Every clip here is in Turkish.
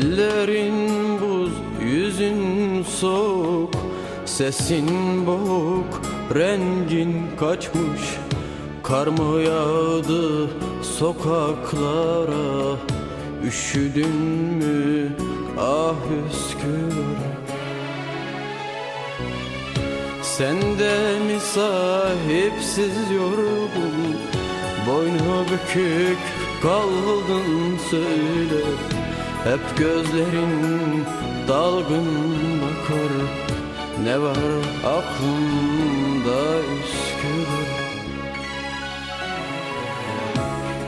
Ellerin buz, yüzün soğuk Sesin boğuk, rengin kaçmış Kar mı yağdı sokaklara Üşüdün mü? Ah Üsküdar. Sen de mi sahipsiz yorgun Boynu bükük kaldın söyle Hep gözlerin dalgın bakar Ne var aklında Üsküdar?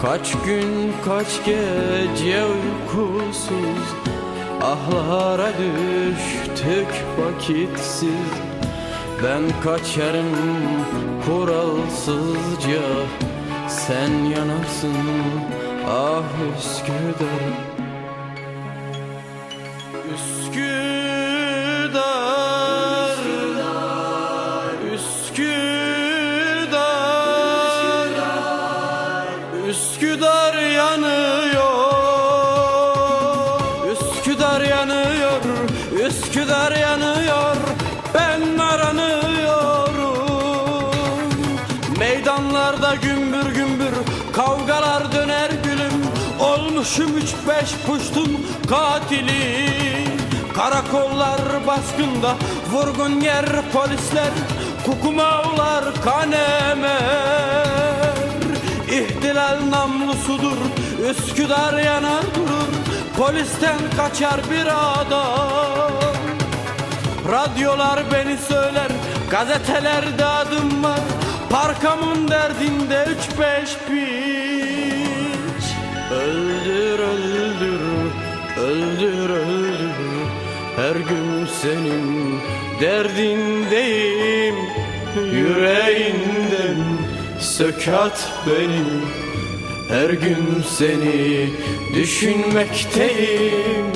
Kaç gün kaç gece uykusuz. Ahlara düştük vakitsiz. Ben kaçarım kuralsızca. Sen yanarsın ah Üsküdar Üsküdar. Üsküdar yanıyor. Üsküdar yanıyor. Üsküdar yanıyor. Ben aranıyorum. Meydanlarda gümbür gümbür Kavgalar döner gülüm. Olmuşum üç beş puştun katili Karakollar baskında Vurgun yer polisler Kukumavlar kanemer. İhtilal namlusudur Üsküdar yanar durur Polisten kaçar bir adam. Radyolar beni söyler Gazetelerde adım var. Parkamın derdinde üç beş piç. Öldür öldür Öldür öldür Her gün senin derdindeyim Yüreğinden sökat benim. Her gün seni düşünmekteyim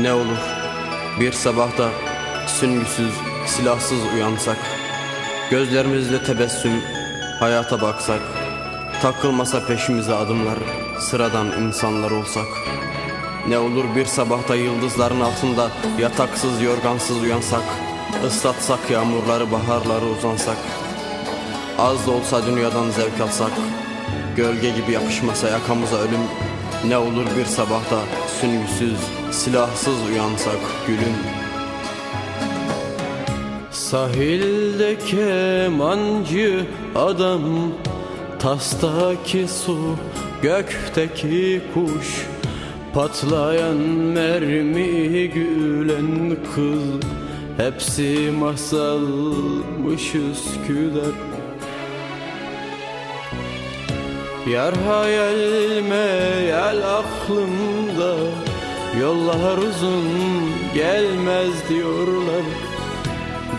Ne olur bir sabahta süngüsüz, silahsız uyansak Gözlerimizle tebessüm, hayata baksak Takılmasa peşimize adımlar, sıradan insanlar olsak. Ne olur bir sabahta yıldızların altında Yataksız, yorgansız uyansak Islatsak yağmurları, baharları uzansak. Az da olsa dünyadan zevk alsak Gölge gibi yapışmasa yakamıza ölüm Ne olur bir sabahta süngüsüz, silahsız uyansak gülüm. Sahilde kemancı adam Tastaki su, gökteki kuş. Patlayan mermi, gülen kız Hepsi masalmış Üsküdar Yar hayal meyal aklımda. Yollar uzun gelmez diyorlar.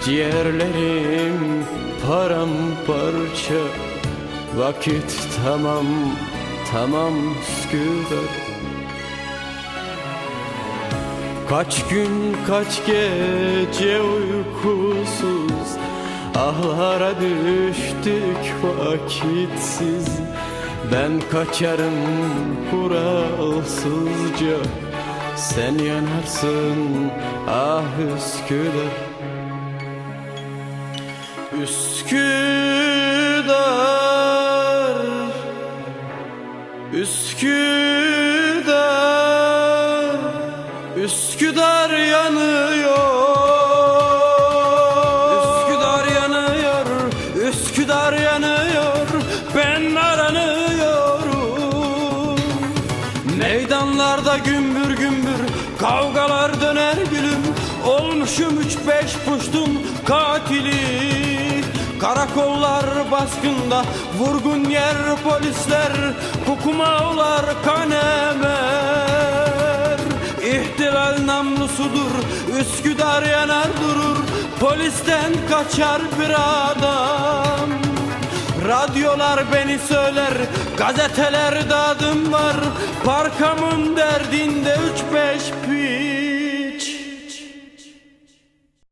Ciğerlerim paramparça. Vakit tamam tamam Üsküdar. Kaç gün kaç gece uykusuz. Ahlara düştük vakitsiz Ben kaçarım kuralsızca. Sen yanarsın ah Üsküdar. Üsküdar Üsküdar Üsküdar gümbür gümbür Kavgalar döner gülüm. Olmuşum üç beş puştun katili. Karakollar baskında Vurgun yer polisler Kukumavlar kanemer. İhtilal namlusudur Üsküdar yanar durur Polisten kaçar bir adam Radyolar beni söyler Gazetelerde adım var. Parkamın derdinde üç beş pir